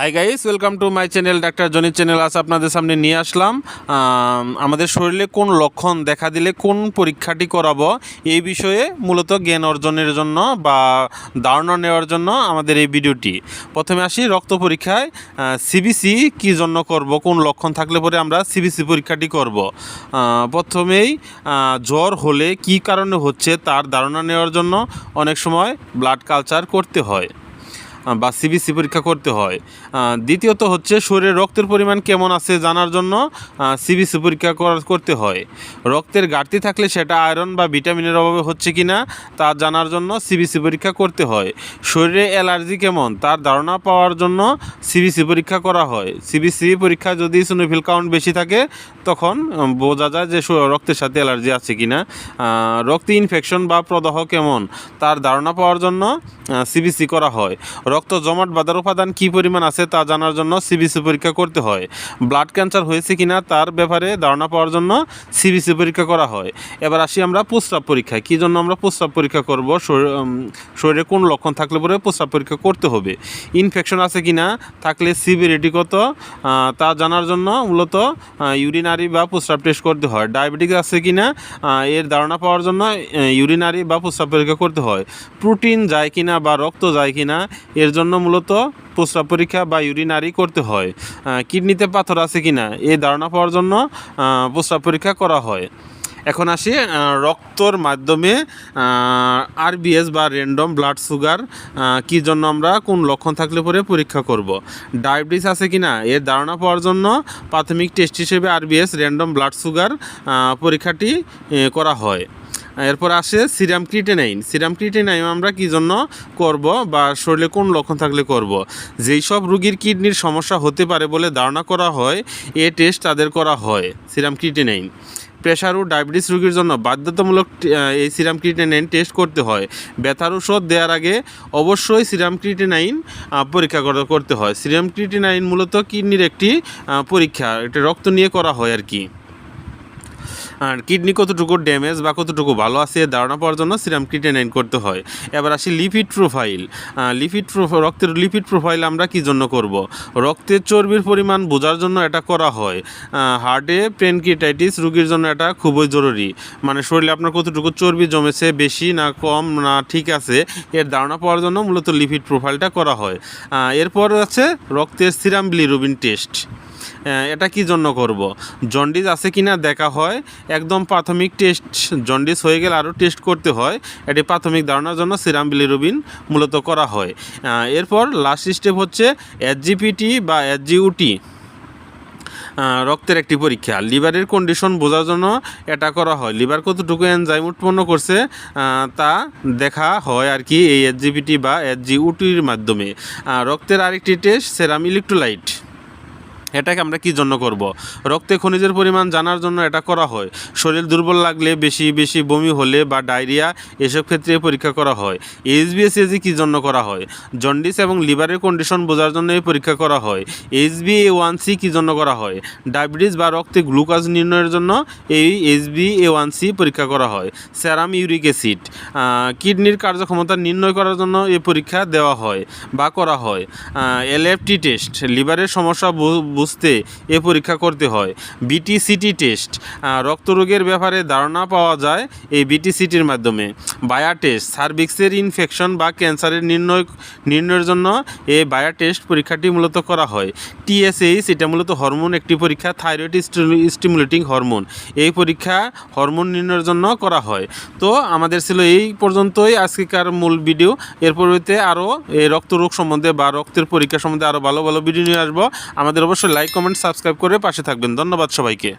Hi guys welcome to my channel doctor Johnny channel আজ আপনাদের সামনে নিয়ে আসলাম আমাদের শরীরে কোন লক্ষণ দেখা দিলে কোন পরীক্ষাটি করাবো এই বিষয়ে মূলত জ্ঞান অর্জনের জন্য বা ধারণা নেওয়ার জন্য আমাদের এই ভিডিওটি। প্রথমে আসি রক্ত পরীক্ষায় সিবিসি কী জন্য করব, কোন লক্ষণ থাকলে পরে আমরা সিবিসি পরীক্ষাটি করব। প্রথমেই জ্বর হলে কি কারণে হচ্ছে তার ধারণা নেওয়ার জন্য অনেক সময় ব্লাড কালচার করতে হয়। বা সিবিসি পরীক্ষা করতে হয়। দ্বিতীয়ত হচ্ছে শরীরে রক্তের পরিমাণ কেমন আছে জানার জন্য সিবিসি পরীক্ষা করা- করতে হয়। রক্তের ঘাটতি থাকলে সেটা আয়রন বা ভিটামিনের অভাবে হচ্ছে কি না তা জানার জন্য সিবিসি পরীক্ষা করতে হয়। শরীরে অ্যালার্জি কেমন তার ধারণা পাওয়ার জন্য সিবিসি পরীক্ষা করা হয়। সিবিসি পরীক্ষা যদি সুনোফিল কাউন্ট বেশি থাকে, তখন বোঝা যায় যে রক্তের সাথে অ্যালার্জি আছে কি না রক্তে ইনফেকশন বা প্রদাহ কেমন তার ধারণা পাওয়ার জন্য সিবিসি করা হয়। রক্ত জমাট বাঁধার উপাদান কী পরিমাণ আছে তা জানার জন্য সিবিসি পরীক্ষা করতে হয়। ব্লাড ক্যান্সার হয়েছে কিনা তার ব্যাপারে ধারণা পাওয়ার জন্য সিবিসি পরীক্ষা করা হয়। এবার আসি আমরা প্রস্রাব পরীক্ষায়। কী জন্য আমরা প্রস্রাব পরীক্ষা করব? শরীর- কোন লক্ষণ থাকলে পরে প্রস্রাব পরীক্ষা করতে হবে? ইনফেকশন আছে কিনা থাকলে সিভিরিটি কত? তা জানার জন্য মূলত ইউরিনারি বা প্রস্রাব টেস্ট করতে হয়। ডায়াবেটিস আছে কিনা? আহ, এর ধারণা পাওয়ার জন্য ইউরিনারি বা প্রস্রাব পরীক্ষা করতে হয়। প্রোটিন যায় কিনা বা রক্ত যায় কিনা এর জন্য মূলত প্রস্রাব পরীক্ষা বা ইউরিনারি করতে হয়। কিডনিতে পাথর আছে কি না এই ধারণা পাওয়ার জন্য প্রস্রাব পরীক্ষা করা হয়। এখন আসি রক্তর মাধ্যমে আরবিএস বা র্যান্ডম ব্লাড সুগার কি জন্য আমরা, কোন লক্ষণ থাকলে পরে পরীক্ষা করব। ডায়াবেটিস আছে কি না এর ধারণা পাওয়ার জন্য প্রাথমিক টেস্ট হিসেবে আরবিএস র্যান্ডম ব্লাড সুগার পরীক্ষাটি করা হয়। এরপর আসে সিরাম ক্রিটেনাইন। সিরাম ক্রিটেনাইন আমরা কি জন্য করব বা শরীরে কোন লক্ষণ থাকলে করব? যেই সব রুগীর কিডনির সমস্যা হতে পারে বলে ধারণা করা হয়, এ টেস্ট তাদের করা হয়, সিরাম ক্রিটেনাইন। প্রেশার ও ডায়াবেটিস রোগীর জন্য বাধ্যতামূলক এই সিরাম ক্রিটেনাইন টেস্ট করতে হয়। ব্যথার ওষুধ দেওয়ার আগে অবশ্যই সিরাম ক্রিটেনাইন পরীক্ষা করা- করতে হয়। সিরাম ক্রিটেনাইন মূলত কিডনির একটি পরীক্ষা, এটা রক্ত নিয়ে করা হয় আর কি। আর কিডনি কতটুকু ড্যামেজ বা কতটুকু ভালো আছে ধারণা পাওয়ার জন্য সিরাম ক্রিটেনাইন করতে হয়। এবার আসি লিপিড প্রোফাইল। লিপিড রক্তের লিপিড প্রোফাইল আমরা কি জন্য করব? রক্তের চর্বির পরিমাণ বোঝার জন্য এটা করা হয়। হার্টে পেনকিটাইটিস রোগীর জন্য এটা খুবই জরুরি। মানে শরীরে আপনার কতটুকু চর্বি জমেছে বেশি না কম না ঠিক আছে, এর ধারণা পাওয়ার জন্য মূলত লিপিড প্রোফাইলটা করা হয়। এরপর আছে রক্তের সিরাম বিলিরুবিন টেস্ট। এটা কি জন্য করব? জন্ডিস আছে কিনা দেখা হয়। একদম প্রাথমিক টেস্ট জন্ডিস হয়ে গেলে আরও টেস্ট করতে হয়। এটি প্রাথমিক ধারণার জন্য সিরাম বিলিরুবিন মূলত করা হয়। এরপর লাস্ট স্টেপ হচ্ছে এসজিপিটি বা এসজিউটি রক্তের একটি পরীক্ষা। লিভারের কন্ডিশন বোঝার জন্য এটা করা হয়। লিভার কতটুকু এনজাইম উৎপন্ন করছে তা দেখা হয় আর কি এই এসজিপিটি বা এসজিউটির মাধ্যমে। রক্তের আরেকটি টেস্ট সেরাম ইলেকট্রোলাইট এটাকে আমরা কি জন্য করব? রক্তে খনিজের পরিমাণ জানার জন্য এটা করা হয়। শরীর দুর্বল লাগলে বেশি বেশি বমি হলে বা ডায়রিয়া এসব ক্ষেত্রে পরীক্ষা করা হয়। এইচবিএসএজি কি জন্য করা হয়? জন্ডিস এবং লিভারের কন্ডিশন বোঝার জন্য এই পরীক্ষা করা হয়। এইচবি এ ওয়ান সি কী জন্য করা হয়? ডায়াবেটিস বা রক্তে গ্লুকোজ নির্ণয়ের জন্য এই এইচবি এ ওয়ান সি পরীক্ষা করা হয়। Serum uric acid. কিডনির কার্যক্ষমতা নির্ণয় করার জন্য এই পরীক্ষা দেওয়া হয় বা করা হয়। LFT test. লিভারের সমস্যা বুঝতে এ পরীক্ষা করতে হয়। বিটিসিটি টেস্ট রক্তরোগের ব্যাপারে ধারণা পাওয়া যায় এই বিটিসিটির মাধ্যমে। বায়া টেস্ট সার্ভিক্সের ইনফেকশন বা ক্যান্সারের নির্ণয়, নির্ণয়ের জন্য এই বায়া টেস্ট পরীক্ষাটি মূলত করা হয়। টিএসএইচ এটা মূলত হরমোন একটি পরীক্ষা থাইরয়েড স্টিমুলেটিং হরমোন এই পরীক্ষা হরমোন নির্ণয়ের জন্য করা হয়। তো আমাদের ছিল এই পর্যন্তই আজকেকার মূল ভিডিও। এর পরবর্তীতে আরও এই রক্তরোগ সম্বন্ধে বা রক্তের পরীক্ষা সম্বন্ধে আরও ভালো ভালো ভিডিও নিয়ে আসব। আমাদের অবশ্যই লাইক কমেন্ট সাবস্ক্রাইব করে পাশে থাকবেন। ধন্যবাদ সবাইকে।